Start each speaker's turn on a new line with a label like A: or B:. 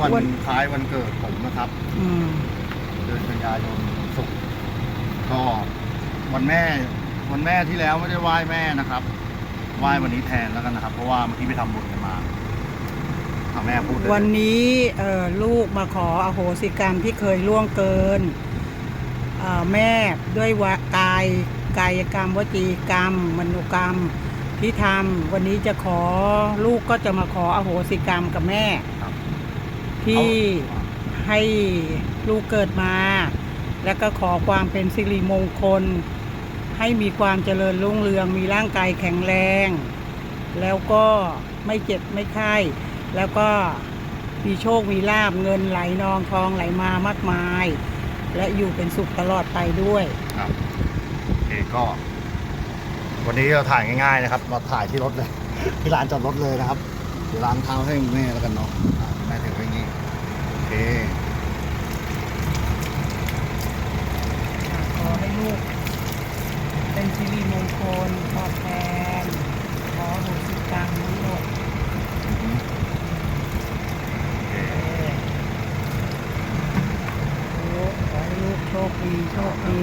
A: วัน
B: วัน
A: คล้ายวันเกิดผมนะครับ
B: อืม
A: เดือนกันยายนศุกร์ก็วันแม่ วันแม่ที่แล้วไม่ได้ไหว้แม่นะครับไหว้วันนี้แทนแล้วกันนะครับ เพราะว่าเมื่อกี้ไปทำบุญกันมาทางแม่พูดเลย
B: วันนี้เอ่อลูกมาขออโหสิกรรมที่เคยล่วงเกินเอ่อแม่ด้วยวะกายกายกรรมวจีกรรมมโนกรรมที่ทำวันนี้จะขอลูกก็จะมาขออโหสิกรรมกับแม่
A: ครับ
B: ที่ให้ลูกเกิดมา แล้วก็ขอความเป็นสิริมงคล ให้มีความเจริญรุ่งเรือง มีร่างกายแข็งแรง แล้วก็ไม่เจ็บไม่ไข้ แล้วก็มีโชค มีลาบเงินไหลนองทองไหลมามากมาย และอยู่เป็นสุขตลอดไปด้วย
A: ครับโอเคก็ วันนี้เราถ่ายง่ายๆนะครับเราถ่ายที่รถเลย ที่ร้านจอดรถเลยนะครับเดี๋ยวล้างเท้าให้แม่แล้วกันเนาะแม่ถือไว้อย่างนี้โอเค
B: ขอให้ ลูก เป็นสิริมงคลตอบแทนขอหกสิกรรมทั้งหมด
A: อือฮึโอเค
B: ลูกขอให้ลูกโชคดีโชคดี